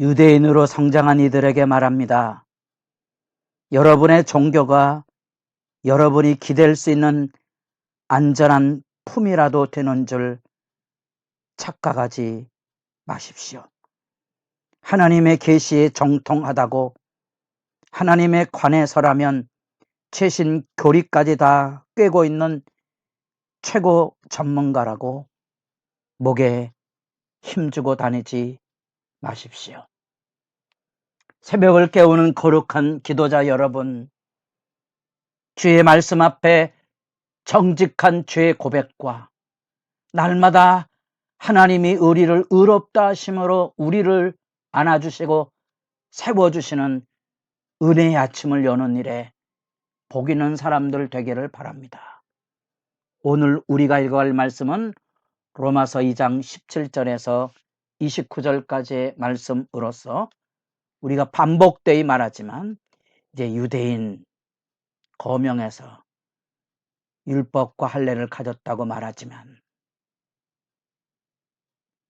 유대인으로 성장한 이들에게 말합니다. 여러분의 종교가 여러분이 기댈 수 있는 안전한 품이라도 되는 줄 착각하지 마십시오. 하나님의 계시에 정통하다고 하나님의 관에 서라면 최신 교리까지 다 꿰고 있는 최고 전문가라고 목에 힘주고 다니지 마십시오. 새벽을 깨우는 거룩한 기도자 여러분, 주의 말씀 앞에 정직한 죄 고백과 날마다 하나님이 우리를 의롭다 하심으로 우리를 안아주시고 세워주시는 은혜의 아침을 여는 일에 복 있는 사람들 되기를 바랍니다. 오늘 우리가 읽어갈 말씀은 로마서 2장 17절에서 29절까지의 말씀으로서 우리가 반복되이 말하지만 이제 유대인 거명에서 율법과 할례를 가졌다고 말하지만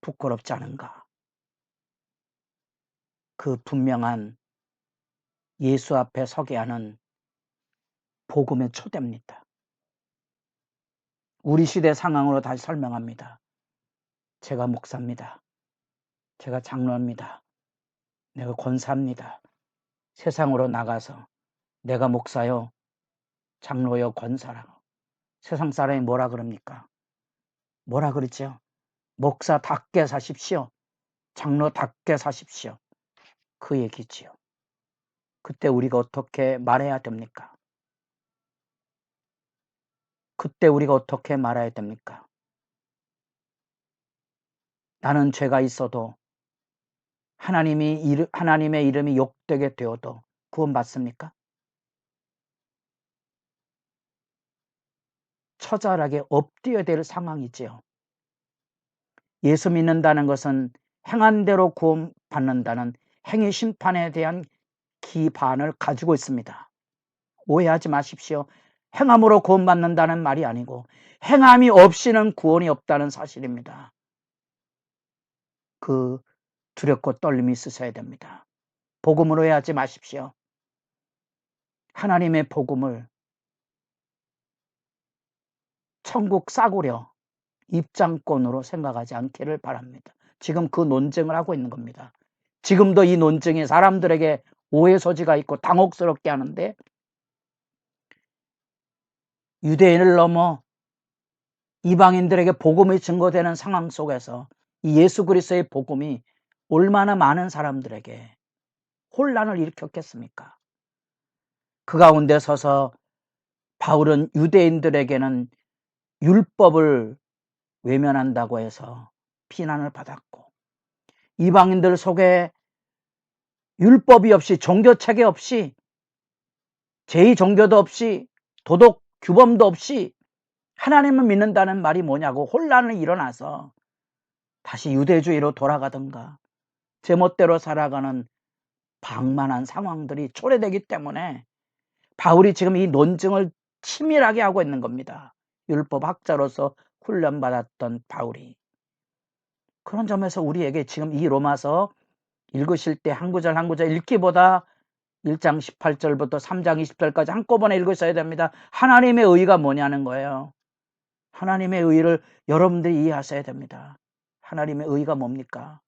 부끄럽지 않은가? 그 분명한 예수 앞에 서게 하는 복음의 초대입니다. 우리 시대 상황으로 다시 설명합니다. 제가 목사입니다. 제가 장로입니다. 내가 권사입니다. 세상으로 나가서 내가 목사요, 장로요, 권사라고. 세상 사람이 뭐라 그럽니까? 뭐라 그러죠? 목사답게 사십시오. 장로답게 사십시오. 그 얘기지요. 그때 우리가 어떻게 말해야 됩니까? 그때 우리가 어떻게 말해야 됩니까? 나는 죄가 있어도 하나님이 이르, 하나님의 이름이 욕되게 되어도 구원받습니까? 처절하게 엎드려야 될 상황이지요. 예수 믿는다는 것은 행한 대로 구원받는다는 행위 심판에 대한 기반을 가지고 있습니다. 오해하지 마십시오. 행함으로 구원받는다는 말이 아니고 행함이 없이는 구원이 없다는 사실입니다. 그 두렵고 떨림이 있으셔야 됩니다. 복음으로 해하지 마십시오. 하나님의 복음을 천국 싸구려 입장권으로 생각하지 않기를 바랍니다. 지금 그 논쟁을 하고 있는 겁니다. 지금도 이 논쟁이 사람들에게 오해 소지가 있고 당혹스럽게 하는데 유대인을 넘어 이방인들에게 복음이 증거되는 상황 속에서 이 예수 그리스도의 복음이 얼마나 많은 사람들에게 혼란을 일으켰겠습니까? 그 가운데 서서 바울은 유대인들에게는 율법을 외면한다고 해서 비난을 받았고 이방인들 속에 율법이 없이 종교 체계 없이 제2 종교도 없이 도덕 규범도 없이 하나님을 믿는다는 말이 뭐냐고 혼란을 일어나서 다시 유대주의로 돌아가든가 제멋대로 살아가는 방만한 상황들이 초래되기 때문에 바울이 지금 이 논증을 치밀하게 하고 있는 겁니다. 율법 학자로서 훈련받았던 바울이. 그런 점에서 우리에게 지금 이 로마서 읽으실 때 한 구절 한 구절 읽기보다 1장 18절부터 3장 20절까지 한꺼번에 읽으셔야 됩니다. 하나님의 의가 뭐냐는 거예요. 하나님의 의를 여러분들이 이해하셔야 됩니다. 하나님의 의가 뭡니까?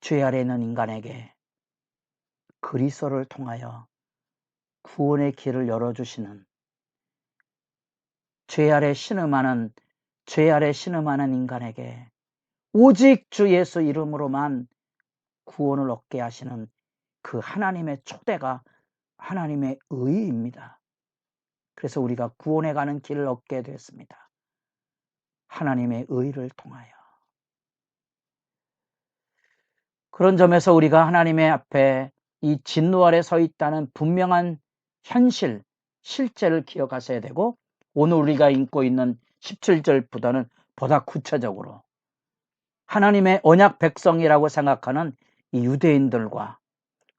죄 아래 있는 인간에게 그리스도를 통하여 구원의 길을 열어주시는 죄 아래 신음하는 죄 아래 신음하는 인간에게 오직 주 예수 이름으로만 구원을 얻게 하시는 그 하나님의 초대가 하나님의 의입니다. 그래서 우리가 구원에 가는 길을 얻게 되었습니다. 하나님의 의를 통하여. 그런 점에서 우리가 하나님의 앞에 이 진노 아래 서 있다는 분명한 현실, 실제를 기억하셔야 되고 오늘 우리가 읽고 있는 17절보다는 보다 구체적으로 하나님의 언약 백성이라고 생각하는 이 유대인들과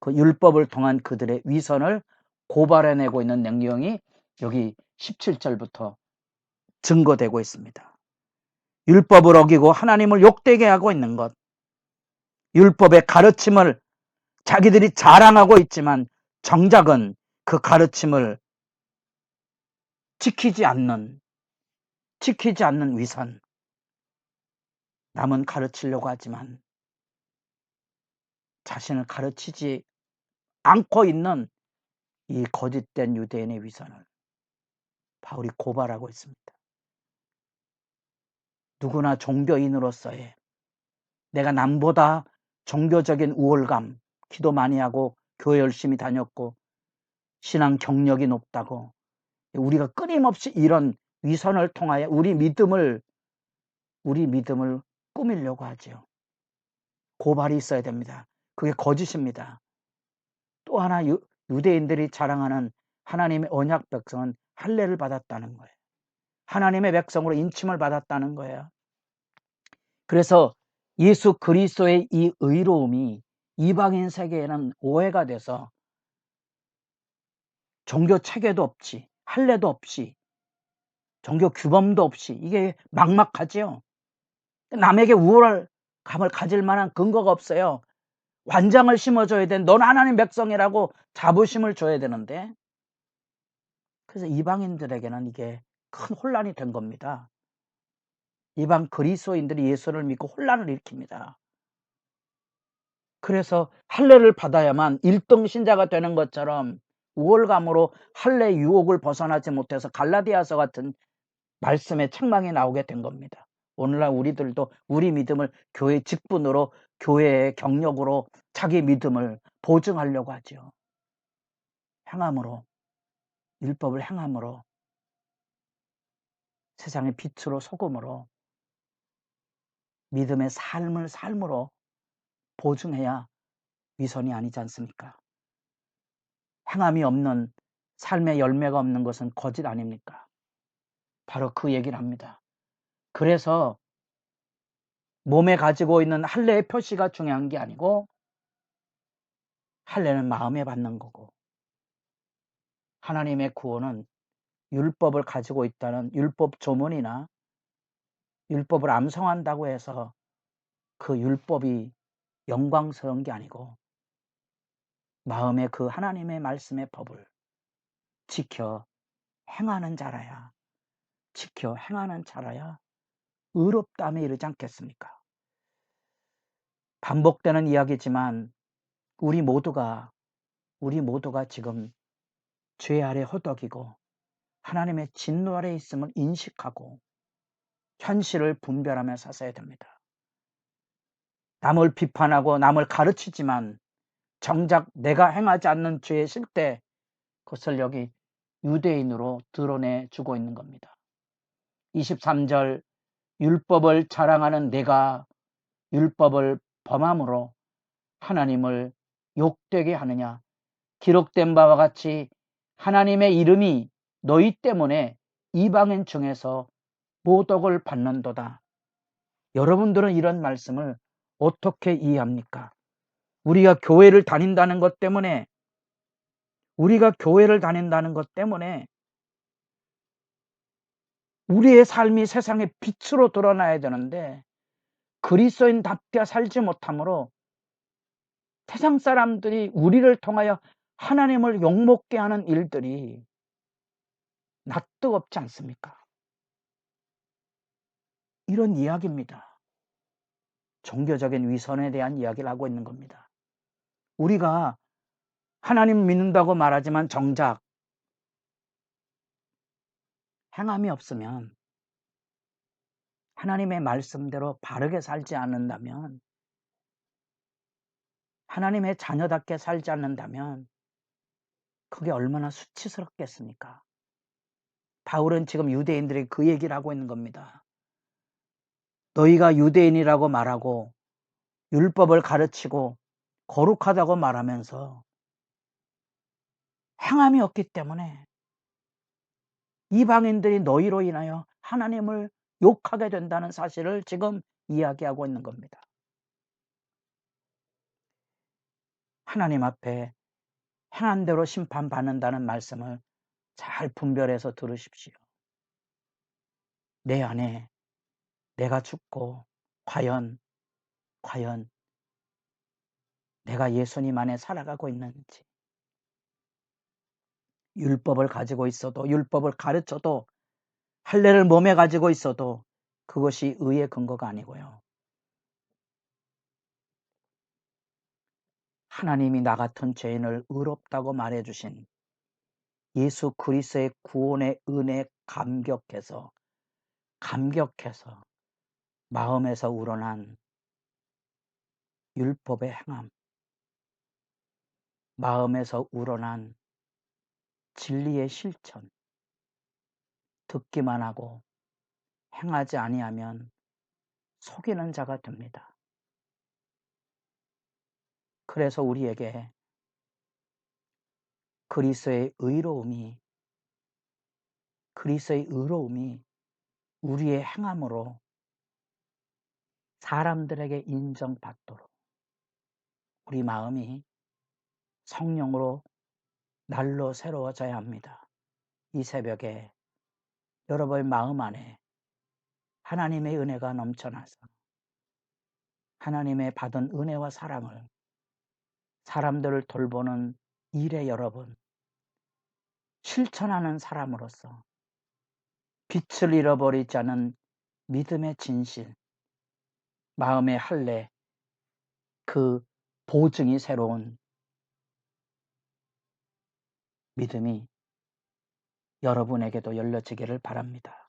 그 율법을 통한 그들의 위선을 고발해내고 있는 내용이 여기 17절부터 증거되고 있습니다. 율법을 어기고 하나님을 욕되게 하고 있는 것. 율법의 가르침을 자기들이 자랑하고 있지만 정작은 그 가르침을 지키지 않는 지키지 않는 위선 남은 가르치려고 하지만 자신을 가르치지 않고 있는 이 거짓된 유대인의 위선을 바울이 고발하고 있습니다. 누구나 종교인으로서의 내가 남보다 종교적인 우월감, 기도 많이 하고 교회 열심히 다녔고 신앙 경력이 높다고 우리가 끊임없이 이런 위선을 통하여 우리 믿음을 우리 믿음을 꾸미려고 하죠. 고발이 있어야 됩니다. 그게 거짓입니다. 또 하나 유, 유대인들이 자랑하는 하나님의 언약 백성은 할례를 받았다는 거예요. 하나님의 백성으로 인침을 받았다는 거예요. 그래서 예수 그리스도의 이 의로움이 이방인 세계에는 오해가 돼서 종교 체계도 없지, 할례도 없이, 종교 규범도 없이 이게 막막하지요. 남에게 우월할 감을 가질 만한 근거가 없어요. 관장을 심어줘야 돼. 넌 하나님 백성이라고 자부심을 줘야 되는데. 그래서 이방인들에게는 이게 큰 혼란이 된 겁니다. 이방 그리스도인들이 예수를 믿고 혼란을 일으킵니다. 그래서 할례를 받아야만 1등 신자가 되는 것처럼 우월감으로 할례 유혹을 벗어나지 못해서 갈라디아서 같은 말씀의 책망이 나오게 된 겁니다. 오늘날 우리들도 우리 믿음을 교회 직분으로 교회의 경력으로 자기 믿음을 보증하려고 하죠. 행함으로 율법을 행함으로 세상의 빛으로 소금으로 믿음의 삶을 삶으로 보증해야 위선이 아니지 않습니까? 행함이 없는 삶의 열매가 없는 것은 거짓 아닙니까? 바로 그 얘기를 합니다. 그래서 몸에 가지고 있는 할례의 표시가 중요한 게 아니고 할례는 마음에 받는 거고 하나님의 구원은 율법을 가지고 있다는 율법 조문이나 율법을 암송한다고 해서 그 율법이 영광스러운 게 아니고 마음에 그 하나님의 말씀의 법을 지켜 행하는 자라야 지켜 행하는 자라야 의롭다함에 이르지 않겠습니까? 반복되는 이야기지만 우리 모두가 우리 모두가 지금 죄 아래 허덕이고 하나님의 진노 아래 있음을 인식하고 현실을 분별하며 사셔야 됩니다. 남을 비판하고 남을 가르치지만 정작 내가 행하지 않는 죄의 실때 그것을 여기 유대인으로 드러내 주고 있는 겁니다. 23절 율법을 자랑하는 내가 율법을 범함으로 하나님을 욕되게 하느냐 기록된 바와 같이 하나님의 이름이 너희 때문에 이방인 중에서 모독을 받는도다. 여러분들은 이런 말씀을 어떻게 이해합니까? 우리가 교회를 다닌다는 것 때문에 우리가 교회를 다닌다는 것 때문에 우리의 삶이 세상의 빛으로 드러나야 되는데 그리스도인답게 살지 못하므로 세상 사람들이 우리를 통하여 하나님을 욕먹게 하는 일들이 낯뜨겁지 않습니까? 이런 이야기입니다. 종교적인 위선에 대한 이야기를 하고 있는 겁니다. 우리가 하나님 믿는다고 말하지만 정작 행함이 없으면 하나님의 말씀대로 바르게 살지 않는다면 하나님의 자녀답게 살지 않는다면 그게 얼마나 수치스럽겠습니까? 바울은 지금 유대인들이 그 얘기를 하고 있는 겁니다. 너희가 유대인이라고 말하고 율법을 가르치고 거룩하다고 말하면서 행함이 없기 때문에 이방인들이 너희로 인하여 하나님을 욕하게 된다는 사실을 지금 이야기하고 있는 겁니다. 하나님 앞에 행한 대로 심판받는다는 말씀을 잘 분별해서 들으십시오. 내 안에 내가 죽고 과연 과연 내가 예수님 안에 살아가고 있는지 율법을 가지고 있어도 율법을 가르쳐도 할례를 몸에 가지고 있어도 그것이 의의 근거가 아니고요. 하나님이 나 같은 죄인을 의롭다고 말해 주신 예수 그리스의 구원의 은혜 감격해서 감격해서 마음에서 우러난 율법의 행함, 마음에서 우러난 진리의 실천, 듣기만 하고 행하지 아니하면 속이는 자가 됩니다. 그래서 우리에게 그리스의 의로움이 그리스의 의로움이 우리의 행함으로 사람들에게 인정받도록 우리 마음이 성령으로 날로 새로워져야 합니다. 이 새벽에 여러분의 마음 안에 하나님의 은혜가 넘쳐나서 하나님의 받은 은혜와 사랑을 사람들을 돌보는 일에 여러분 실천하는 사람으로서 빛을 잃어버리지 않은 믿음의 진실, 마음의 할례, 그 보증이 새로운 믿음이 여러분에게도 열려지기를 바랍니다.